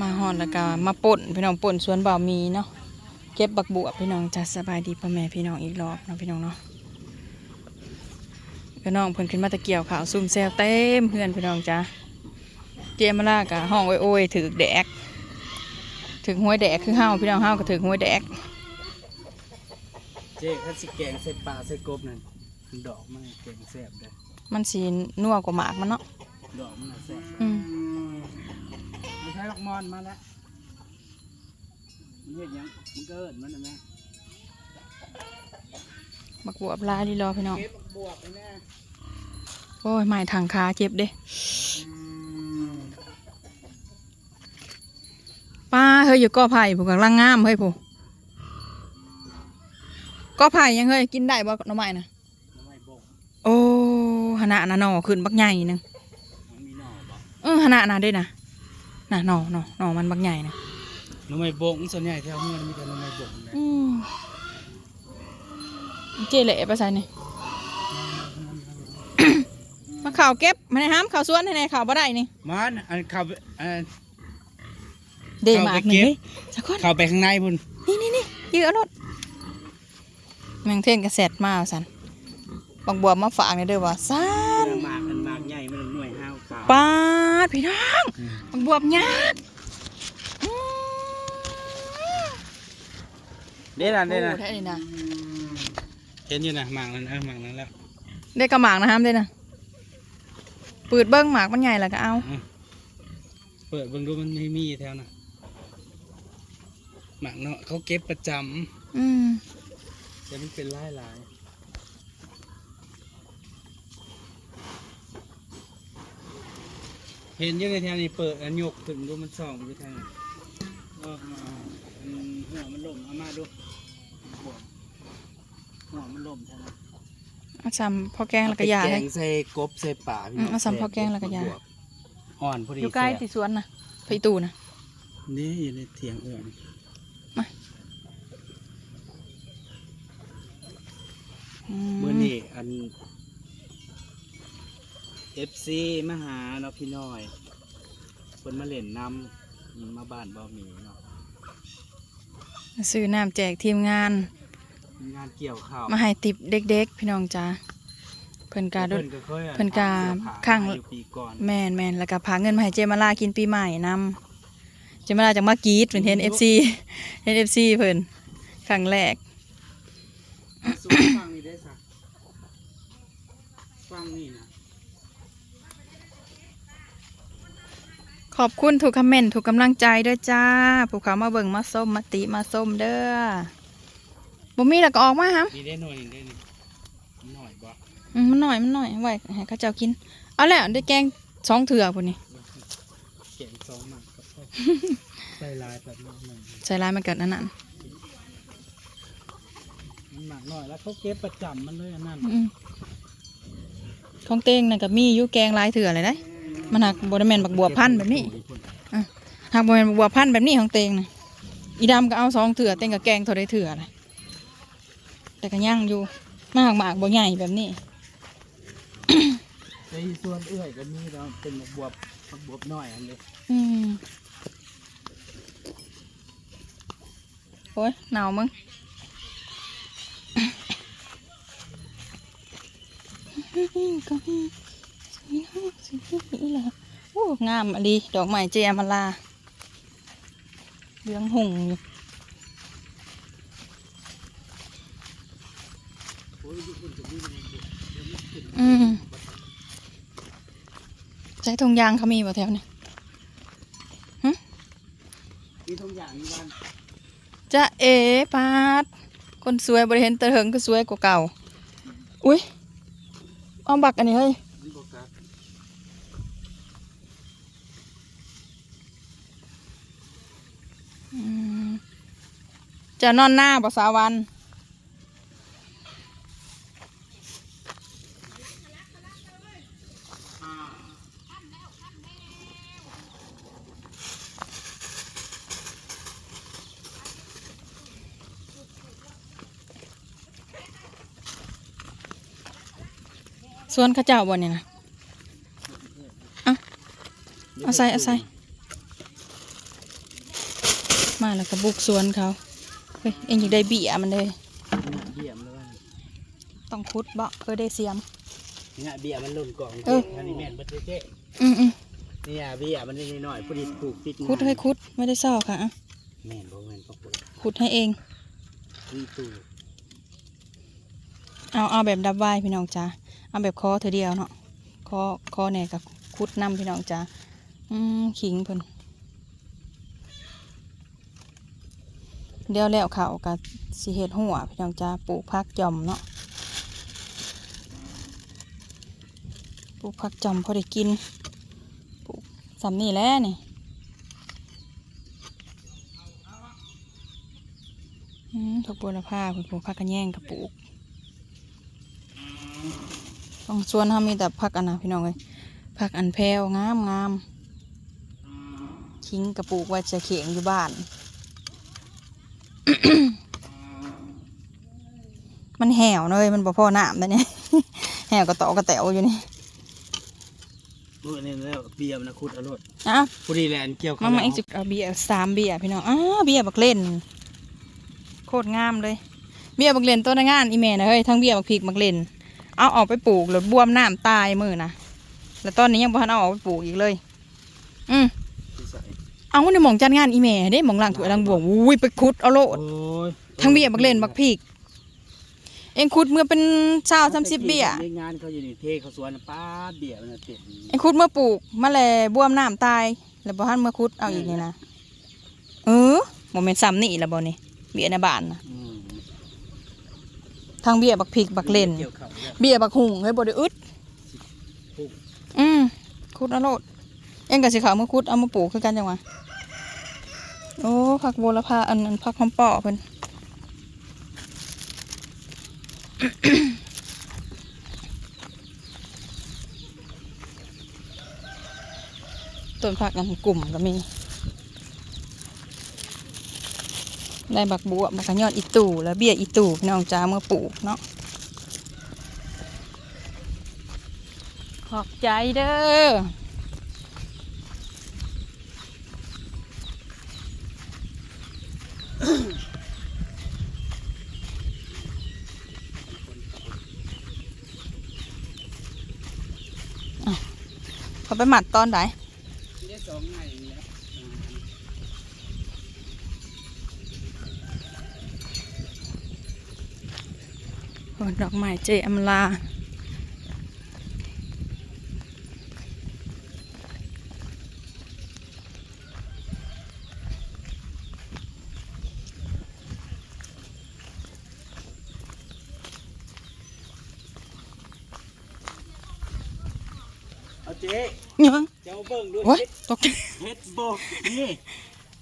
มาฮอดแล้วก็มาป่นพี่น้องป่นสวนบ่าวมีเนาะเก็บบักบวบพี่น้องจะสบายดีพ่อแม่พี่น้องอีกรอบเนาะพี่น้องเนาะพี่น้องเพิ่นขึ้นมาตะเกียวขาวซุ่มแซวเต็มเพื่อนพี่น้องจ้าเจมาล่ากะห้องโอ้ยๆถือแดกถึงห้วยแดกคือห้าวพี่น้องห้าวก็ถึงห้วยแดกเจ๊ถ้าสิแกงใส่ปลาใส่กบนั่นดอกมันแกงแซ่บเด้อมันสีนัวกว่าหมากมันเนาะดอกมันน่ะแซ่บอืมไม่ ใช่ลูกมอนมาแล้วมันเฮ็ดหยังมันก็เอิ้นมันน่ะแม่บักบวบลายดีรอพี่น้อง เก็บบวกไปแน่โอ้ยไม้ทางขาเจ็บเด้ป้าเฮ้ยอยู่ก่อไผ่ผูกกำลังงามเฮ้ยผูก่อไผ่ยังเฮ้ยกินได้บ่หน่อไม้นะทำไมบกโอ้หนาน่ะหน่อขึ้นบักใหญ่หนึงมันมีหน่อบ่เออหนาน่ะเด้น่ะ น่ะหน่อหน่อหน่อมันบักใหญ่นะหน่อไม้บกส่วนใหญ่แถวเมืองมีแต่หน่อไม้บกนั่นแหละอืมเจเละไปใส่นี่ มาข่าวเก็บมาในห้ามข่าวสวนให้ในข่าวบ่ได้นี่มันอันเข้าไปอัน เดหมากหนึ่งเอาไปเก็บเฮ้ยสักคนเข้าไปข้างในพุ่นนี่นี่นี่ยืดเอารถแมงเท่นกระแสดมาสันบักบัวมาฝากนี่เด้อว่าซันหมากอันหมากใหญ่มันหน่วยห้าวขาวปาดพี่น้อง บักบัวยักษ์อืมเด้น่ะเด้น่ะโอ้แท้นี่นะเห็นอยู่นะหมากนั้นเออหมากนั้นแล้วได้กระหมากนะฮามได้นะปืดเบิ้งหมากมันใหญ่แล้วก็เอา เปิดเบิ่งดูมันไม่มีแถวน่ะหมากเนาะเขาเก็บประจำอืมแต่มันเป็นลายลาย เห็นอยู่ในแถวนี้เปิดอันยกถึงดูมันส่องไปทางนั้นเออมาอันหัวมันล่มเอามาดูหัวหัวมันล่มทางนั้นเอาซ้ำพอแกงแล้วก็ยาเอไปให้แกงใส่กบใส่ป่าพี่อืมเอาซ้ำพอแกงแล้วก็ยาอ่อนพอดีอยู่ใกล้แซ่บที่สวนนะพี่ตู่นะนี่อยู่ในเถียงเอื่อนอืเมื่อนี้อัน เอฟซีมาหาเนาะพี่น้อยเพิ่นมาเล่นนำอืมมาบ้านบ่หมีเนาะซื้อน้ำแจกทีมงานมีงานเกี่ยวข้าวมาให้ติบเด็กๆ พี่น้องจ้าเพิ่นกาดเพิ่นก็เคยเพิ่นกาเสื้อผ้ข้างมาอยู่ปีก่อนแม่นแม่นแล้วก็พาเงินมาให้เจมาลากินปีใหม่นำเจมาลาจากมากรีดเพิ่นเห็น FC เห็น FC เพิ่นครั้งแรกสูงฟังนี่ได้สักฟังนี่นะ ขอบคุณทุกคอมเมนต์ทุกกำลังใจด้วยจ้าผู้เขามาเบิ่งมาส้มมาติมาส้มเด้อบ่มีแล้วก็ออกมาฮะมีได้หน่อยหนึงได้นี่หน่อยบ่อืมมันหน่อยมันหน่อยไว้ให้เขาเจ้ากิน เอาแล้วได้แกงสองเถื่อพุ่นนี่เขียนสองหมักกับพ่อใส่ลายแบบนี้หน่อยใส่ลายมันเกิดอันนั้นมันหมักหน่อยแล้วเขาเก็บประจำมันเลยอันนั้นอืมของเต้งนั่นก็มีอยู่แกงลายเถื่อเลยได้ มันหักบ่ได้แม่นบักบัวพันธุ์แบบนี้หากบ่แม่นบัวพันธุ์แบบนี้ของเตงนะอีดำก็เอาสองเถื่อเตงกับแกงเท่าไรเถื่อเลยแต่ก็ย่างอยู่มากมากบ่ใหญ่แบบนี้ในส่วนเอื้อยก็มีเราเป็นหมกบวบหมกบวบน้อยอันนี้อืมโอ้ยหนาวมึงก็ มีสีน้ำสีนี่แหละโอ้งามอะดีดอกไม้เจอามาลาเหลืองหุ่งอยู่อืมใช้ทงยางเขามีป่ะแถวนี้มีทุกอย่างมีบ้านจะเอปาด คนสวยบริเห็นตะเหิงก็สวยกว่าเก่า อุ้ยเอาบักอันนี้เฮ้ย มันบกัด อืม จะนอนหน้าภาษาวันสวนข้าเจ้าบนเนี่ยนะเอาเอาใส่เอาใส่มาแล้วก็บุกสวนเขา เฮ้ยเอ็งอยากได้เบียมันเลยเบี้ยมันแล้วว่าต้องคุดบ่เออได้เสียมเนี่ยเบี้ยมันหล่นกล่องเอออันนี้แม่นบ่เจ๊อืมอืมเนี่ยเบี้ยมันนิดหน่อยผู้ดีปลูกติดคุดให้คุดไม่ได้ซ่อค่ะอะแม่นบ่แม่นก็ปลูกคุดให้เองวีตู้เอาเอาแบบดับไว้พี่น้องจ้าเอาแบบคอเธอเดียวเนาะคอคอเนี่ยกับคุดนำพี่น้องจ้าอืมขิงเพิ่น เดี๋ยวแล้วเขากับสิเฮ็ดหัวพี่น้องจ้าปลูกพักจอมเนาะปลูกพักจอมพอได้กินปลูกสำนี่แหล้วนี่ผักบัวละผ้าคุณปลูกพักกระแยงกับปลูกต้องชวนเขามีแต่ผักอันนะพี่น้องเลยผักอันแพรวงามงามทิ้งกระปุกไว้จะเขียงอยู่บ้าน มันแหวเลยมันบ่พอน้ำนะเนี่ยแหวกระตอกระแตวอยู่นี่เมื่อนี่แล้วเบี้ยมันนะขุดเอารถอะผู้ดีแลนเกี่ยวมามาเอ็กซ์เอาเบียร์สามเบียร์พี่น้องอ้าเบียร์บักเล่น โคตรงามเลย เบียร์บักเล่นต้นงานอีเมนะเฮ้ยทั้งเบียร์บักพริกบักเล่น เอาออกไปปลูกแล้วบวมน้ำตายมือนะแล้วตอนนี้ยังบ่ทันเอาออกไปปลูกอีกเลย อืม เอาในหมองจัดงานอีเมเด้หมองหลังถั่วยหลังบวงอุ้ยไปคุดเอาโลดโอ้ยทั้งเบียร์บักเล่นบักพริกเอ็งคุดเมื่อเป็นเช้าสามสิบเบียร์ในงานเขาอยู่นี่เทเขาสวนน่ะป้าดเบี้ยมันน่ะเต็มเอ็งคุดเมื่อปลูกมาแลบวมน้ำตาย แล้วบ่ทันเมื่อคุดเอาอีกนี่นะเออโมเมนต์ซ้ำนี่ละบ่นี่เบียร์ในบ้านนะอืมทั้งเบียร์บักพริกบักเล่นเกี่ยวเขาแล้วเบียร์บักหุงเฮ้ยบ่ได้อึดปลูกอืมคุดเอาโลดเอ็งก็สิเขาวมาคุดเอามาปลูกคือกันจังวะโอ้ผักบัวละพาอันนั้นผักหอมปอเพิ่นต้นผักกันกลุ่มก็มีได้บักบัวบักกะยอดอีตู่แล้วเบี้ยอีตู่พี่น้องจ้าเมื่อปลูกเนาะขอบใจเด้อ เขาไปหมัดตอนไหนดองไงนี่แหละโอ้ดอกไม้เจอมลา เอาเจ๊ยังเจ้าเบิ่งดูโอ้ยตกใจเฮ็ดโบกนี่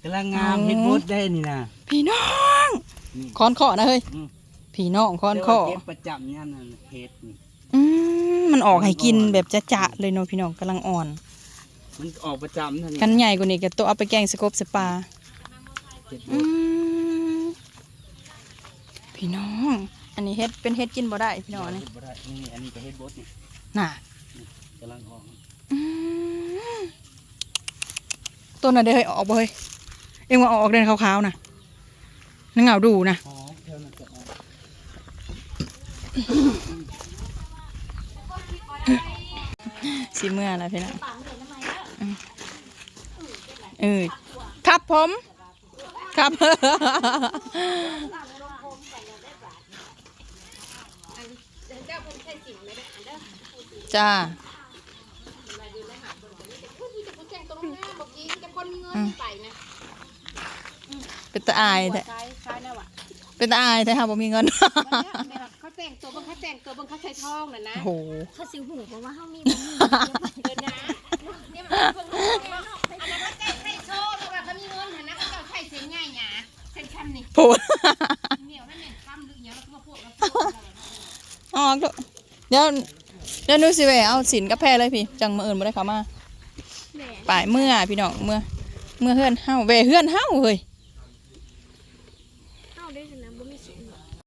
กำลังงามอ๋อเฮ็ดโบดได้นี่นะพี่น้องนี่คอนขอนะเฮ้ยอืมพี่น้องคอนขอเดี๋ยวเก็บประจำเนี่ยนั่นเฮ็ดนี่อืมมันออกให้กินแบบจะจะๆเลยเนาะพี่น้องกำลังอ่อนมันออกประจำนั่นกันใหญ่กว่านี้ก็ตัวเอาไปแกงสกบสปาเฮ็ดโบอืดมพี่น้อง อันนี้เฮ็ดเป็นเฮ็ดกินบ่ได้พี่น้องอันนี้เฮ็ดบ่ได้นี่อันนี้ก็เฮ็ดโบดนี่น่ะกำลังออกอืม ต้นน่ะเด้เฮ้ยออกบ่เฮ้ยเอ็งว่าออกเด่นขาวๆนะนั่งเหงาดูนะอ๋อเท่ออกสีเมื่อแล้วพี่น้องเออครับผม ครับจ้า อืมเป็นตาอายแท้คล้ายคล้ายนะวะเป็นตาอายแท้ค่ะบ่มีเงินเขาแต่งตัวบางเขาแต่งตัวบางเขาใส่ทองน่ะนะโอ้โหเขาสิวหูเพราะว่าเขามีเดินนะเนี่ยมันเพิ่งรู้ว่าอันนั้นเขาแต่งใส่โซ่เพราะว่าเขามีเงินน่ะนะเขาจะใส่เสียงง่ายหนาใส่คำนี่พูดเหนียวนั่นเนี่ยคำหรืออย่างแล้วก็มาพูดแล้วพูดอะไรออกเถอะเดี๋ยวเดี๋ยวหนูสิไปเอาสินกับแพรเลยพี่ จังมืออื่นบ่ได้เข้ามาแหม่ป่ายเมื่อพี่น้องเมื่อเมื่อเฮือนเฮาเวเฮือนเฮาเฮ้ย